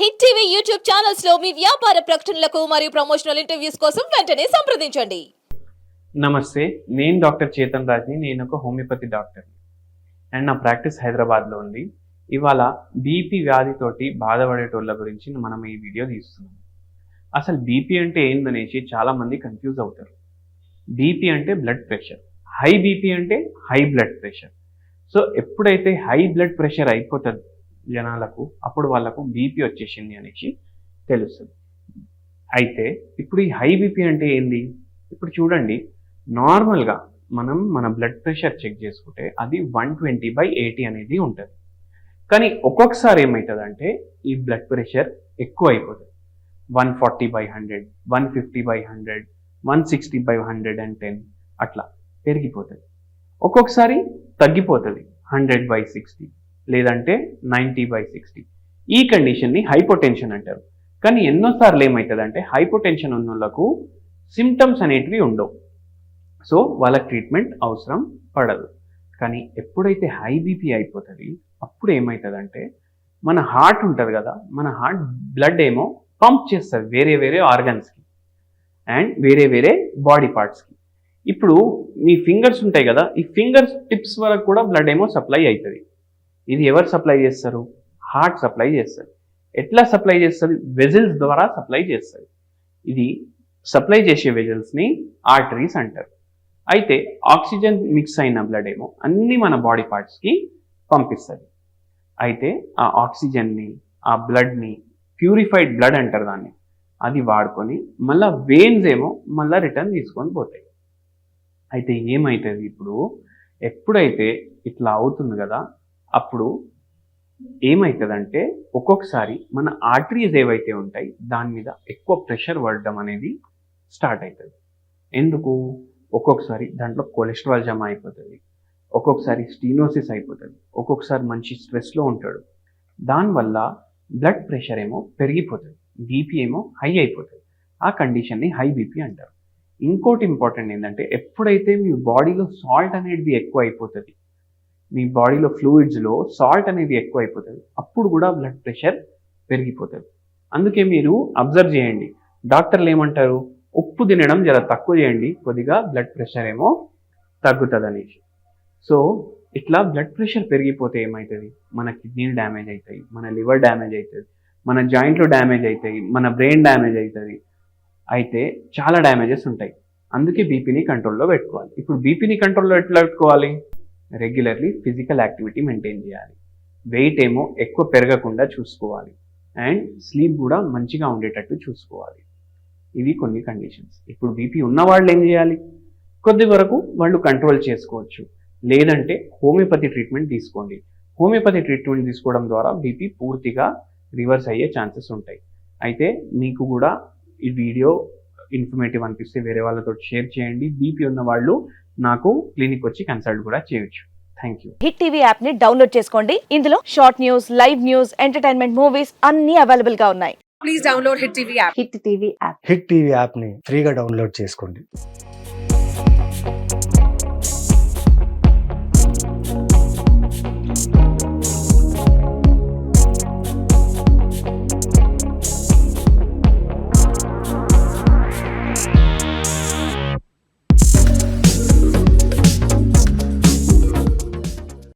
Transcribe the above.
Hit TV YouTube ఛానల్స్లో మీ వ్యాపార ప్రకటనలకు మరియు ప్రమోషనల్ ఇంటర్వ్యూస్ కోసం వెంటనే సంప్రదించండి. నమస్తే నేను డాక్టర్ చేతన్ రాజ్ని నేను ఒక హోమియోపతి డాక్టర్. అండ్ నా ప్రాక్టీస్ హైదరాబాద్లో ఉంది. ఇవాళ బీపీ వ్యాధితోటి బాధపడేటోళ్ళ గురించి మనం ఈ వీడియో తీస్తున్నాం. అసలు బీపీ అంటే ఏందనేసి చాలామంది కన్ఫ్యూజ్ అవుతారు. బీపీ అంటే బ్లడ్ ప్రెషర్ హై బీపీ అంటే హై బ్లడ్ ప్రెషర్ సో ఎప్పుడైతే హై బ్లడ్ ప్రెషర్ అయిపోతుంది జనాలకు అప్పుడు వాళ్ళకు బీపీ వచ్చేసింది అనేసి తెలుస్తుంది. అయితే ఇప్పుడు ఈ హై బీపీ అంటే ఏంది? ఇప్పుడు చూడండి నార్మల్గా మనం మన బ్లడ్ ప్రెషర్ చెక్ చేసుకుంటే అది వన్ ట్వంటీ బై ఎయిటీ అనేది ఉంటుంది. కానీ ఒక్కొక్కసారి ఏమవుతుందంటే ఈ బ్లడ్ ప్రెషర్ ఎక్కువ అయిపోతుంది one forty by hundred one fifty by hundred one sixty by hundred and ten అట్లా పెరిగిపోతుంది. ఒక్కొక్కసారి తగ్గిపోతుంది హండ్రెడ్ బై సిక్స్టీ లేదంటే నైంటీ బై సిక్స్టీ. ఈ కండిషన్ని హైపోటెన్షన్ అంటారు. కానీ ఎన్నోసార్లు ఏమవుతుందంటే హైపోటెన్షన్ ఉన్న వాళ్ళకు సిమ్టమ్స్ అనేటివి ఉండవు. సో వాళ్ళకి ట్రీట్మెంట్ అవసరం పడదు. కానీ ఎప్పుడైతే హై బీపీ అయిపోతుంది అప్పుడు ఏమవుతుందంటే మన హార్ట్ ఉంటుంది కదా మన హార్ట్ బ్లడ్ ఏమో పంప్ చేస్తుంది వేరే వేరే ఆర్గన్స్కి అండ్ వేరే వేరే బాడీ పార్ట్స్కి ఇప్పుడు మీ ఫింగర్స్ ఉంటాయి కదా ఈ ఫింగర్స్ టిప్స్ వరకు కూడా బ్లడ్ ఏమో సప్లై అవుతుంది ఇది ఎవరు సప్లై చేస్తారు? హార్ట్ సప్లై చేస్తుంది. ఎట్లా సప్లై చేస్తుంది? వెజిల్స్ ద్వారా సప్లై చేస్తుంది. ఇది సప్లై చేసే వెజిల్స్ని ఆర్టరీస్ అంటారు. అయితే ఆక్సిజన్ మిక్స్ అయిన బ్లడ్ ఏమో అన్ని మన బాడీ పార్ట్స్కి పంపిస్తుంది. అయితే ఆ ఆక్సిజన్ని ఆ బ్లడ్ని ప్యూరిఫైడ్ బ్లడ్ అంటారు దాన్ని. అది వాడుకొని మళ్ళీ వెయిన్స్ ఏమో మళ్ళీ రిటర్న్ తీసుకొని పోతాయి. అయితే ఏమవుతుంది ఇప్పుడు? ఎప్పుడైతే ఇట్లా అవుతుంది కదా అప్పుడు ఏమవుతుందంటే ఒక్కొక్కసారి మన ఆర్టరీస్ ఏవైతే ఉంటాయి దాని మీద ఎక్కువ ప్రెషర్ పడడం అనేది స్టార్ట్ అవుతుంది ఎందుకు? ఒక్కొక్కసారి దాంట్లో కొలెస్ట్రాల్ జమ అయిపోతుంది. ఒక్కొక్కసారి స్టీనోసిస్ అయిపోతుంది. ఒక్కొక్కసారి మంచి స్ట్రెస్లో ఉంటాడు. దానివల్ల బ్లడ్ ప్రెషర్ ఏమో పెరిగిపోతుంది. బీపీ ఏమో హై అయిపోతుంది. ఆ కండిషన్ని హై బీపీ అంటారు. ఇంకోటి ఇంపార్టెంట్ ఏంటంటే ఎప్పుడైతే మీ బాడీలో సాల్ట్ అనేది ఎక్కువ అయిపోతుంది మీ బాడీలో ఫ్లూయిడ్స్లో సాల్ట్ అనేది ఎక్కువ అయిపోతుంది అప్పుడు కూడా బ్లడ్ ప్రెషర్ పెరిగిపోతుంది. అందుకే మీరు అబ్జర్వ్ చేయండి. డాక్టర్లు ఏమంటారు? ఉప్పు తినడం జర తక్కువ చేయండి. కొద్దిగా బ్లడ్ ప్రెషర్ ఏమో తగ్గుతుంది అనేసి సో ఇట్లా బ్లడ్ ప్రెషర్ పెరిగిపోతే ఏమవుతుంది మన కిడ్నీలు డ్యామేజ్ అవుతాయి మన లివర్ డ్యామేజ్ అవుతుంది మన జాయింట్లు డ్యామేజ్ అవుతాయి మన బ్రెయిన్ డ్యామేజ్ అవుతుంది అయితే చాలా డ్యామేజెస్ ఉంటాయి. అందుకే బీపీని కంట్రోల్లో పెట్టుకోవాలి. ఇప్పుడు బీపీని కంట్రోల్లో ఎట్లా పెట్టుకోవాలి? రెగ్యులర్లీ ఫిజికల్ యాక్టివిటీ మెయింటైన్ చేయాలి. వెయిట్ ఏమో ఎక్కువ పెరగకుండా చూసుకోవాలి. అండ్ స్లీప్ కూడా మంచిగా ఉండేటట్టు చూసుకోవాలి. ఇవి కొన్ని కండిషన్స్ ఇప్పుడు బీపీ ఉన్న వాళ్ళు ఏం చేయాలి? కొద్ది వరకు వాళ్ళు కంట్రోల్ చేసుకోవచ్చు. లేదంటే హోమియోపతి ట్రీట్మెంట్ తీసుకోండి. హోమియోపతి ట్రీట్మెంట్ తీసుకోవడం ద్వారా బీపీ పూర్తిగా రివర్స్ అయ్యే ఛాన్సెస్ ఉంటాయి. అయితే మీకు కూడా ఈ వీడియో ఇన్ఫర్మేటివ్ అనిపిస్తే వేరే వాళ్ళతో షేర్ చేయండి. బీపీ ఉన్న వాళ్ళు నాకు క్లినిక్ వచ్చి కన్సల్ట్ కూడా చేయొచ్చు. థ్యాంక్ యూ హిట్ టీవీ యాప్ని డౌన్లోడ్ చేసుకోండి. ఇందులో short news live news entertainment movies అన్ని అవైలబుల్గా ఉన్నాయి. Please download Hit TV app. Hit TV app hit TV యాప్ని ఫ్రీగా డౌన్లోడ్ చేసుకోండి.